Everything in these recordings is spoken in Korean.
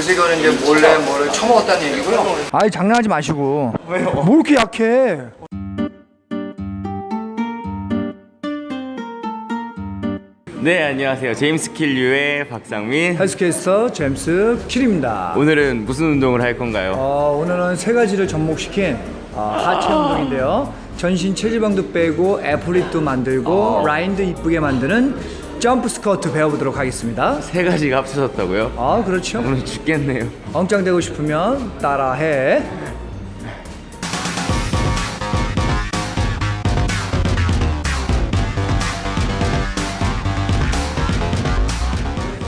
그래서 이거는 이제 몰래 뭐를 처먹었다는 얘기고요. 아이 장난하지 마시고. 왜요? 뭐 이렇게 약해? 네 안녕하세요 제임스 킬류의 박상민 헬스케이스터 제임스 킬입니다. 오늘은 무슨 운동을 할 건가요? 어, 오늘은 세 가지를 접목시킨 어, 하체 운동인데요. 전신 체지방도 빼고 애플릿도 만들고 라인도 이쁘게 만드는 점프 스쿼트 배워보도록 하겠습니다. 세 가지가 합쳐졌다고요? 아 그렇죠. 오늘 죽겠네요 엉짱되고 싶으면 따라해.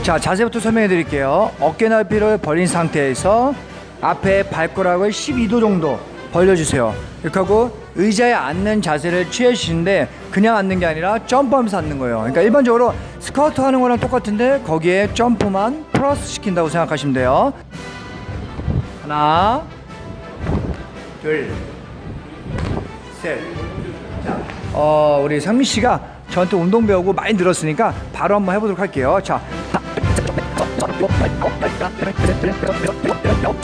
자 자세부터 설명해 드릴게요 어깨 넓이를 벌린 상태에서 앞에 발가락을 12도 정도 벌려주세요 이렇게 하고 의자에 앉는 자세를 취해주시는데 그냥 앉는 게 아니라 점프하면서 앉는 거예요 그러니까 일반적으로 스쿼트 하는 거랑 똑같은데 거기에 점프만 플러스 시킨다고 생각하시면 돼요 하나 둘셋 어, 우리 상민 씨가 저한테 운동 배우고 많이 늘었으니까 바로 한번 해보도록 할게요. 자,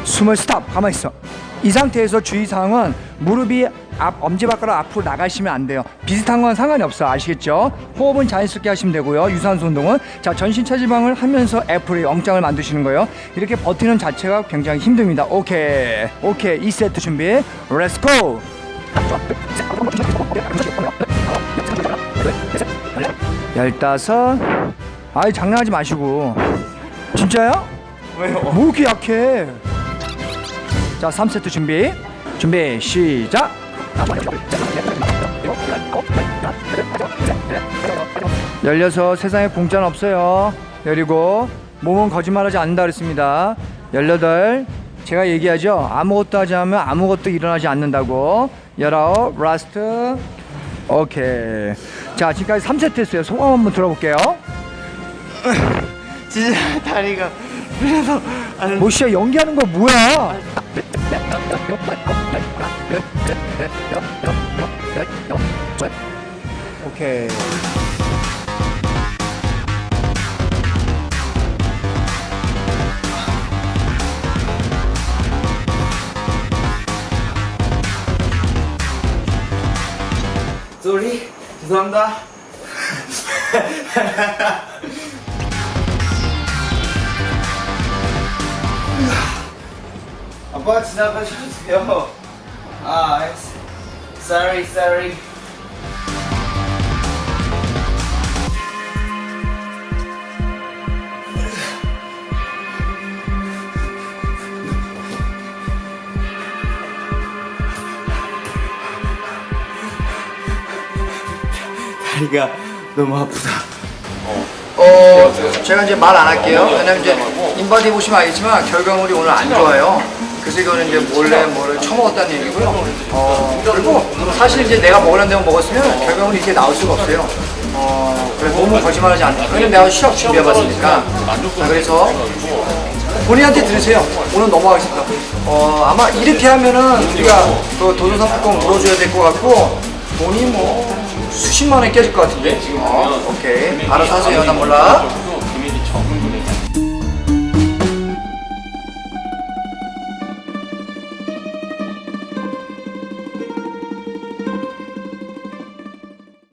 숨을 스탑. 가만 있어. 이 상태에서 주의사항은 무릎이 앞 엄지발가락 앞으로 나가시면 안 돼요. 비슷한 건 상관이 없어. 아시겠죠? 호흡은 자연스럽게 하시면 되고요. 유산소 운동은 자 전신 체지방을 하면서 애플의 엉짱을 만드시는 거예요. 이렇게 버티는 자체가 굉장히 힘듭니다. 오케이, 오케이. 2세트 준비. 렛츠 고. 열다섯. 아이 장난하지 마시고. 진짜야? 왜요? 뭐 이렇게 약해? 자, 3세트 준비. 준비 시작. 열여섯 세상에 공짜는 없어요. 열이고 몸은 거짓말하지 않는다 그랬습니다. 열여덟 제가 얘기하죠. 아무것도 하지 않으면 아무것도 일어나지 않는다고. 열아홉 라스트. 오케이. 자 지금까지 3세트 했어요. 소감 한번 들어볼게요. 진짜 다리가 풀려서 안 뭐 씨야 연기하는 거 뭐야? 오케이. 쏘리 죄송합니다 아빠 지나가셔도 돼요? 아 sorry sorry. 다리가 너무 아프다. 어, 제가 이제 말 안 할게요. 왜냐면 이제 인바디 보시면 알겠지만 결과물이 오늘 안 좋아요. 그래서 이거는 이제 몰래 뭐를 처먹었다는 얘기고요. 어, 그리고 사실 이제 내가 먹으려는 대로 먹었으면 결과물이 이렇게 나올 수가 없어요. 어, 그래서 너무 거짓말하지 않는 왜냐면 내가 시합 준비해봤으니까. 자, 그래서 본인한테 들으세요. 오늘 넘어가겠습니다. 어, 아마 이렇게 하면은 우리가 그 도전상품권 물어줘야 될 것 같고 돈이 뭐 수십만 원 깨질 것 같은데. 어, 오케이. 알아서 하세요. 난 몰라.